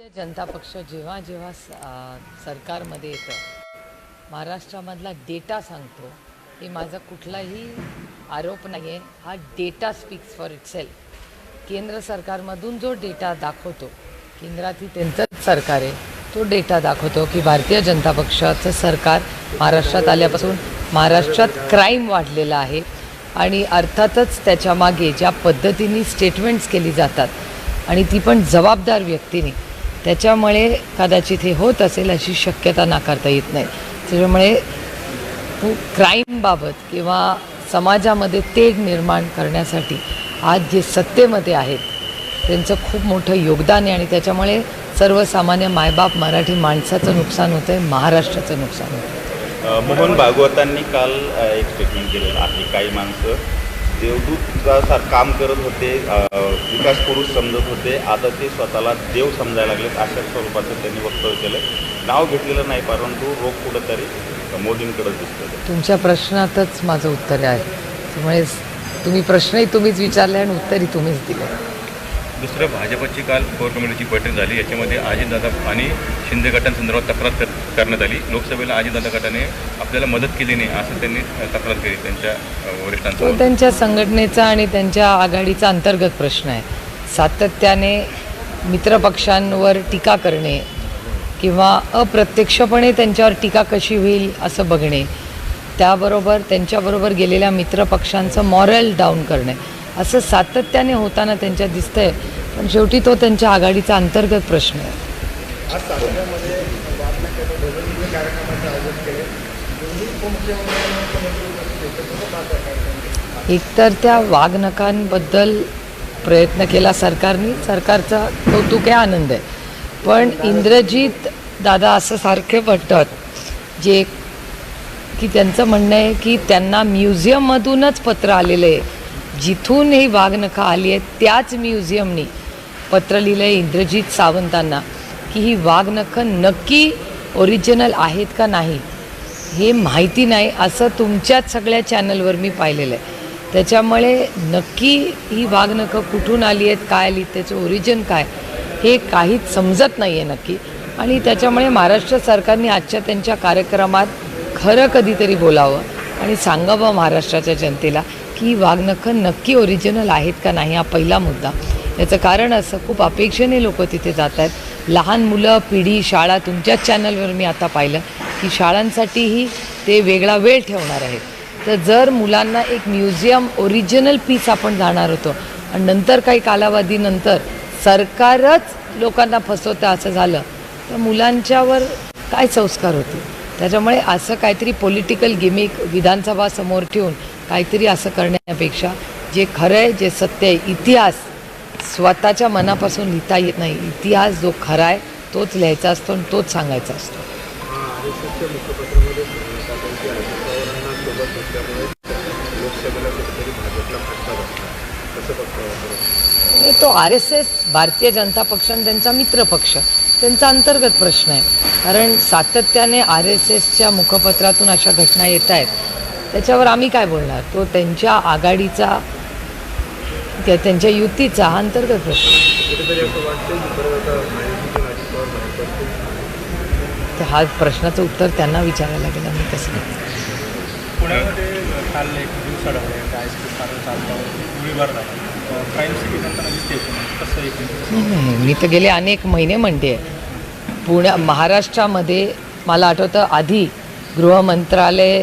भारतीय जनता पक्ष जेव्हा जेव्हा स- सरकारमध्ये येतं महाराष्ट्रामधला डेटा सांगतो हे माझा कुठलाही आरोप नाही आहे हा डेटा स्पीक्स फॉर इटसेल्फ केंद्र सरकारमधून जो डेटा दाखवतो केंद्रातही त्यांचंच सरकार आहे तो डेटा दाखवतो की भारतीय जनता पक्षाचं सरकार महाराष्ट्रात आल्यापासून महाराष्ट्रात क्राईम वाढलेला आहे. आणि अर्थातच त्याच्यामागे ज्या पद्धतीने स्टेटमेंट्स केली जातात आणि ती पण जबाबदार व्यक्तीने त्याच्यामुळे कदाचित हे होत असेल अशी शक्यता नाकारता येत नाही. त्याच्यामुळे क्राईमबाबत किंवा समाजामध्ये तेढ निर्माण करण्यासाठी आज जे सत्तेमध्ये आहेत त्यांचं खूप मोठं योगदान आहे आणि त्याच्यामुळे सर्वसामान्य मायबाप मराठी माणसाचं नुकसान होतं आहे महाराष्ट्राचं नुकसान होतं आहे मोहन भागवतांनी काल एक स्टेटमेंट केलेलं आहे काही माणसं देवदूतचा काम करत होते विकास पुरुष समजत होते. आता ते स्वतःला देव समजायला लागलेत अशा स्वरूपाचं त्यांनी वक्तव्य केलं नाव घेतलेलं नाही परंतु रोग कुठंतरी मोदींकडे दिसतं तुमच्या प्रश्नातच माझं उत्तर आहे. त्यामुळे तुम्ही प्रश्नही तुम्हीच विचारले आणि उत्तरही तुम्हीच दिलं. दुसरं भाजपची काल कोर कमिटीची बैठक झाली. याच्यामध्ये अजितदादा आणि शिंदे गटांसंदर्भात तक्रार कर करण्यात आली. लोकसभेला अजितदादा गटाने आपल्याला मदत केली नाही असं त्यांनी तक्रार केली त्यांच्या अ, त्यांच्या संघटनेचा आणि त्यांच्या आघाडीचा अंतर्गत प्रश्न आहे. सातत्याने मित्रपक्षांवर टीका करणे किंवा अप्रत्यक्षपणे त्यांच्यावर टीका कशी होईल असं बघणे त्याबरोबर त्यांच्याबरोबर गेलेल्या मित्रपक्षांचं मॉरल डाऊन करणे असं सातत्याने होताना त्यांच्या दिसतंय पण शेवटी तो त्यांच्या आघाडीचा अंतर्गत प्रश्न आहे. एकतर त्या वाघनखांबद्दल प्रयत्न केला सरकारने सरकारचा कौतुक आहे आनंद आहे. पण इंद्रजित दादा असं सारखे म्हणतात जे की त्यांचं म्हणणं आहे की त्यांना म्युझियममधूनच पत्र आलेलं आहे. जिथून ही वाघनखं आली आहेत त्याच म्युझियमनी पत्र लिहिलं आहे इंद्रजित सावंतांना की ही वाघनखं नक्की ओरिजिनल आहेत का नाही हे माहिती नाही असं तुमच्याच सगळ्या चॅनलवर मी पाहिलेलं आहे. त्याच्यामुळे नक्की ही वाघनखं कुठून आली आहेत काय आली त्याचं ओरिजिन काय हे काहीच समजत नाही आहे नक्की. आणि त्याच्यामुळे महाराष्ट्र सरकारने आजच्या त्यांच्या कार्यक्रमात खरं कधीतरी बोलावं आणि सांगावं महाराष्ट्राच्या जनतेला. की वाघनखं नक्की ओरिजिनल आहेत का नाही हा पहिला मुद्दा. याचं कारण असं खूप अपेक्षेने लोक तिथे जात आहेत. लहान मुलं पिढी शाळा तुमच्याच चॅनलवर मी आता पाहिलं की शाळांसाठीही ते वेगळा वेळ ठेवणार आहेत. तर जर मुलांना एक म्युझियम ओरिजिनल पीस आपण जाणार होतो आणि नंतर काही कालावधीनंतर सरकारच लोकांना फसवतं असं झालं तर मुलांच्यावर काय संस्कार होतील? त्याच्यामुळे असं काहीतरी पॉलिटिकल गिमिक विधानसभा समोर ठेवून काहीतरी असं करण्यापेक्षा जे खरं आहे जे सत्य आहे इतिहास स्वतःच्या मनापासून लिहिता येत नाही. इतिहास जो खरा आहे तोच लिहायचा असतो आणि तोच सांगायचा असतो. तो R S S Bharatiya Janata पक्ष आणि त्यांचा मित्र पक्ष त्यांचा अंतर्गत प्रश्न आहे. कारण सातत्याने आर एस एसच्या मुखपत्रातून अशा घटना येत आहेत त्याच्यावर आम्ही काय बोलणार? तो त्यांच्या आघाडीचा त्या- त्यांच्या युतीचा हा अंतर्गत प्रश्न. तर हा प्रश्नाचं उत्तर त्यांना विचारायला लागेल आम्ही कसं नाही, नाही. मी तर गेले अनेक महिने म्हणते. पुण्या महाराष्ट्रामध्ये मला आठवतं आधी गृहमंत्रालय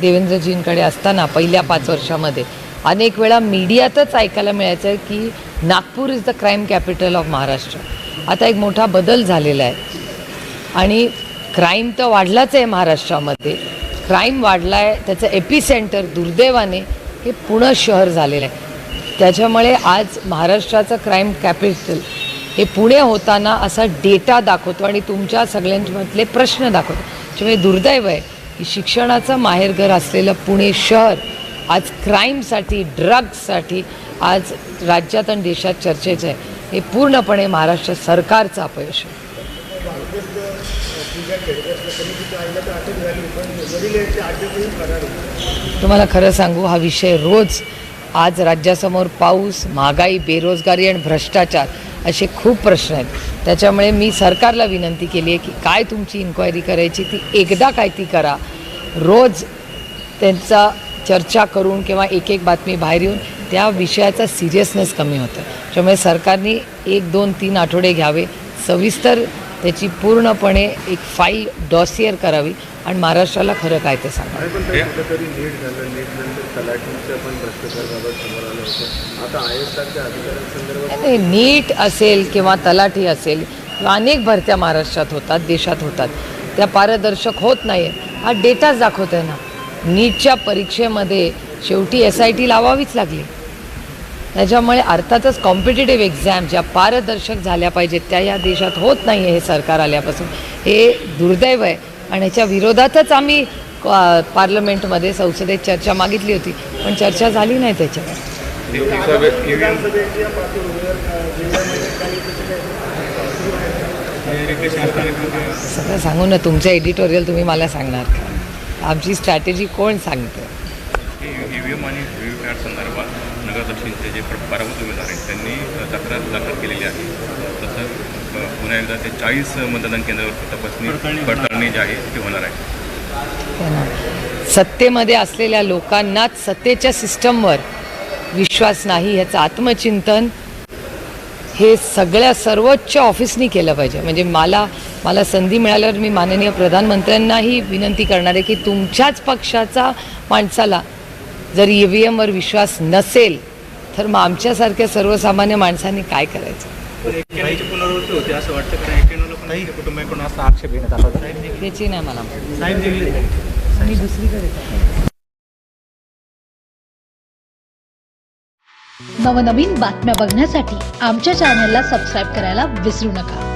देवेंद्रजींकडे असताना पहिल्या पाच वर्षामध्ये अनेक वेळा मीडियातच ऐकायला मिळायचं की Nagpur is the crime capital of Maharashtra. आता एक मोठा बदल झालेला आहे. आणि क्राईम तर वाढलाच आहे महाराष्ट्रामध्ये. क्राईम वाढला आहे त्याचं एपिसेंटर दुर्दैवाने हे पुणं शहर झालेलं आहे. त्याच्यामुळे आज महाराष्ट्राचं क्राईम कॅपिटल हे पुणे होताना असा डेटा दाखवतो आणि तुमच्या सगळ्यांमधले प्रश्न दाखवतो. त्यामुळे दुर्दैव आहे की शिक्षणाचं माहेरघर असलेलं पुणे शहर आज क्राईमसाठी ड्रग्जसाठी आज राज्यात आणि देशात चर्चेचं आहे. हे पूर्णपणे महाराष्ट्र सरकारचं अपयश आहे. तुम्हाला खरं सांगू हा विषय रोज आज राज्यासमोर पाऊस महागाई बेरोजगारी आणि भ्रष्टाचार असे खूप प्रश्न आहेत. त्याच्यामुळे मी सरकारला विनंती केली आहे की काय तुमची इन्क्वायरी करायची ती एकदा काय ती करा. रोज त्यांचा चर्चा करून किंवा एक एक बातमी बाहेर येऊन त्या विषयाचा सिरियसनेस कमी होतं. त्यामुळे सरकारने एक दोन तीन आठवडे घ्यावे. सविस्तर त्याची पूर्णपणे एक फाईल डॉसियर करावी आणि महाराष्ट्राला खरं काय ते सांगा नाही नीट असेल किंवा तलाठी असेल किंवा अनेक भरत्या महाराष्ट्रात होतात देशात होतात त्या पारदर्शक होत नाही हा डेटाच दाखवत आहे ना. नीटच्या परीक्षेमध्ये शेवटी एस आय टी लावावीच लागली. त्याच्यामुळे अर्थातच कॉम्पिटेटिव्ह एक्झाम ज्या पारदर्शक झाल्या पाहिजेत त्या या देशात होत नाही आहे हे सरकार आल्यापासून हे दुर्दैव आहे आणि ह्याच्या विरोधातच आम्ही पार्लमेंटमध्ये संसदेत चर्चा मागितली होती पण चर्चा झाली नाही त्याच्यावर सगळं सांगू ना तुमचं एडिटोरियल तुम्ही मला सांगणार का आमची स्ट्रॅटेजी कोण सांगतं नगर दक्षिणचे जे प्र- पराभूत उमेदवार आहेत त्यांनी तक्रार दाखल केलेली आहे. तसं अ, पुन्हा एकदा ते चाळीस मतदान केंद्रावर तपासणी पडताळणी जी आहे ती होणार आहे. सत्तेमध्ये असलेल्या लोकांनाच सत्तेच्या सिस्टमवर विश्वास नाही ह्याचं आत्मचिंतन हे सगळ्या सर्वोच्च ऑफिसनी केलं पाहिजे. म्हणजे मला मला संधी मिळाल्यावर मी माननीय प्रधानमंत्र्यांनाही विनंती करणार आहे की तुमच्याच पक्षाचा माणसाला जर ई व्ही एमवर विश्वास नसेल तर मग आमच्यासारख्या सर्वसामान्य माणसांनी काय करायचं? त्याची नाही मला मी दुसरीकडे नवनवीन बातम्या बघण्यासाठी आमच्या चॅनलला सबस्क्राईब करायला विसरू नका.